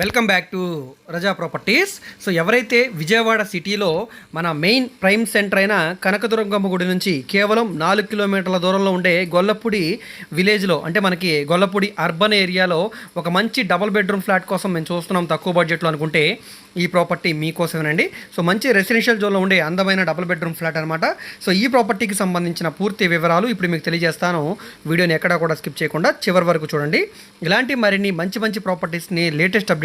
Welcome back to Raza Properties so ఎవరైతే విజయవాడ సిటీలో మన మెయిన్ ప్రైమ్ సెంటర్ అయిన కనకదుర్గమ్మ గుడి నుంచి కేవలం నాలుగు కిలోమీటర్ల దూరంలో ఉండే గొల్లపూడి విలేజ్లో అంటే మనకి గొల్లపూడి అర్బన్ ఏరియాలో ఒక మంచి డబుల్ బెడ్రూమ్ ఫ్లాట్ కోసం మేము చూస్తున్నాం తక్కువ బడ్జెట్లో అనుకుంటే ఈ ప్రాపర్టీ మీకోసమేనండి. సో మంచి రెసిడెన్షియల్ జోన్లో ఉండే అందమైన డబుల్ బెడ్రూమ్ ఫ్లాట్ అనమాట సో ఈ ప్రాపర్టీకి సంబంధించిన పూర్తి వివరాలు ఇప్పుడు మీకు తెలియజేస్తాను. వీడియోని ఎక్కడా కూడా స్కిప్ చేయకుండా చివరి వరకు చూడండి. ఇలాంటి మరిన్ని మంచి మంచి ప్రాపర్టీస్ని లేటెస్ట్ అప్డేట్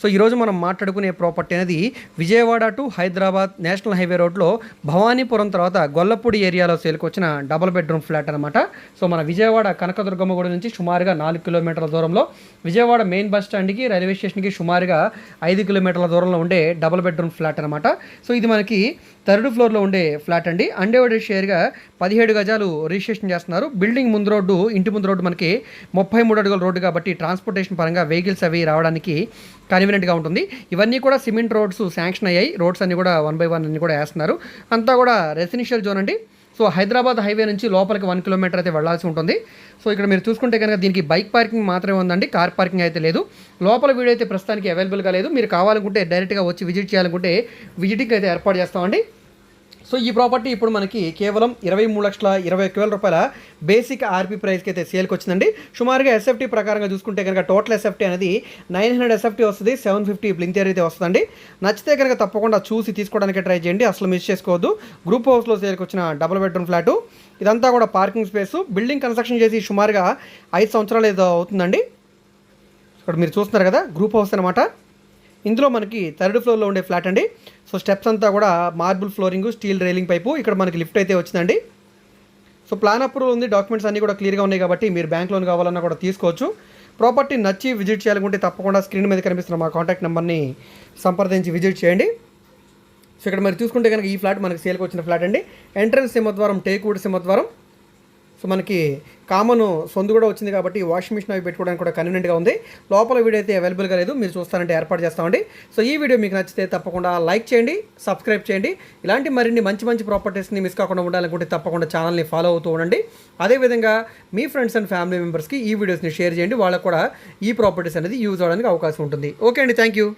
సో ఈరోజు మనం మాట్లాడుకునే ప్రాపర్టీ అనేది Vijayawada to Hyderabad national highway రోడ్లో భవానీపురం తర్వాత గొల్లపూడి ఏరియాలో సేల్కి వచ్చిన డబుల్ బెడ్రూమ్ ఫ్లాట్ అనమాట సో మన విజయవాడ కనకదుర్గమ్మ గుడి నుంచి సుమారుగా నాలుగు కిలోమీటర్ల దూరంలో విజయవాడ మెయిన్ బస్ స్టాండ్కి రైల్వే స్టేషన్కి సుమారుగా ఐదు కిలోమీటర్ల దూరంలో ఉండే డబుల్ బెడ్రూమ్ ఫ్లాట్ అనమాట సో ఇది మనకి థర్డ్ ఫ్లోర్లో ఉండే ఫ్లాట్ అండి. అన్డివైడెడ్ షేర్గా పదిహేడు గజాలు రిజిస్ట్రేషన్ చేస్తున్నారు. బిల్డింగ్ ముందు రోడ్డు ఇంటి ముందు రోడ్డు మనకి ముప్పై మూడు అడుగుల రోడ్డు కాబట్టి ట్రాన్స్పోర్టేషన్ పరంగా వెహికల్స్ అవి రావడానికి కన్వీనియంట్గా ఉంటుంది. ఇవన్నీ కూడా సిమెంట్ రోడ్స్ శాంక్షన్ అయ్యాయి. రోడ్స్ అన్నీ కూడా వన్ బై వన్ అన్ని కూడా వేస్తున్నారు. అంతా కూడా రెసిడెన్షియల్ జోన్ అండి. సో హైదరాబాద్ హైవే నుంచి లోపలికి వన్ కిలోమీటర్ అయితే వెళ్ళాల్సి ఉంటుంది. సో ఇక్కడ మీరు చూసుకుంటే కనుక దీనికి బైక్ పార్కింగ్ మాత్రమే ఉందండి. కార్ పార్కింగ్ అయితే లేదు. లోపల వీడియో అయితే ప్రస్తుతానికి అవైలబుల్గా లేదు. మీరు కావాలనుకుంటే డైరెక్ట్గా వచ్చి విజిట్ చేయాలనుకుంటే విజిటింగ్ అయితే ఏర్పాటు చేస్తామండి. సో ఈ ప్రాపర్టీ ఇప్పుడు మనకి కేవలం ఇరవై మూడు లక్షల ఇరవై ఒక్క వేల రూపాయల బేసిక్ ఆర్పీ ప్రైస్కి అయితే సేల్కి వచ్చిందండి సుమారుగా ఎస్ఎఫ్టీ ప్రకారంగా చూసుకుంటే కనుక టోటల్ ఎస్ఎఫ్టీ అనేది నైన్ హండ్రెడ్ ఎస్ఎఫ్టీ వస్తుంది సెవెన్ ఫిఫ్టీ బ్లింతేర్ అయితే వస్తుందండి. నచ్చితే కనుక తప్పకుండా చూసి తీసుకోవడానికి ట్రై చేయండి అసలు మిస్ చేసుకోవద్దు. గ్రూప్ హౌస్లో సేల్కి వచ్చిన డబుల్ బెడ్రూమ్ ఫ్లాటు ఇదంతా కూడా పార్కింగ్ స్పేసు. బిల్డింగ్ కన్స్ట్రక్షన్ చేసి సుమారుగా ఐదు సంవత్సరాలు ఏదో అవుతుందండి. ఇక్కడ మీరు చూస్తున్నారు కదా గ్రూప్ హౌస్ అనమాట ఇందులో మనకి థర్డ్ ఫ్లోర్లో ఉండే ఫ్లాట్ అండి. సో స్టెప్స్ అంతా కూడా marble flooring steel railing pipe. ఇక్కడ మనకి లిఫ్ట్ అయితే వచ్చిందండి. సో ప్లాన్ అప్రూవల్ ఉంది. డాక్యుమెంట్స్ అన్నీ కూడా క్లియర్గా ఉన్నాయి కాబట్టి మీరు బ్యాంక్ లోన్ కావాలన్నా కూడా తీసుకోవచ్చు. ప్రాపర్టీ నచ్చి విజిట్ చేయాలనుకుంటే తప్పకుండా స్క్రీన్ మీద కనిపిస్తున్న మా కాంటాక్ట్ నెంబర్ని సంప్రదించి విజిట్ చేయండి. సో ఇక్కడ మరి చూసుకుంటే కనుక ఈ ఫ్లాట్ మనకి సేల్కి వచ్చిన ఫ్లాట్ అండి. ఎంట్రన్స్ సింహద్వారం టేకూడ్ సింహద్వారం. సో మనకి కామన్ సొందు కూడా వచ్చింది కాబట్టి వాషింగ్ మిషన్ అవి పెట్టుకోవడానికి కూడా కన్వీనియంట్గా ఉంది. లోపల వీడియో అయితే అవైలబుల్గా లేదు. మీరు చూస్తారంటే ఏర్పాటు చేస్తామండి. సో ఈ వీడియో మీకు నచ్చితే తప్పకుండా లైక్ చేయండి సబ్స్క్రైబ్ చేయండి. ఇలాంటి మరిన్ని మంచి మంచి ప్రాపర్టీస్ని మిస్ కాకుండా ఉండాలనుకుంటే తప్పకుండా ఛానల్ని ఫాలో అవుతూ ఉండండి. అదేవిధంగా మీ ఫ్రెండ్స్ అండ్ ఫ్యామిలీ మెంబర్స్కి ఈ వీడియోస్ని షేర్ చేయండి. వాళ్ళకు కూడా ఈ ప్రాపర్టీస్ అనేది యూజ్ అవడానికి అవకాశం ఉంటుంది. ఓకే అండి థ్యాంక్ యూ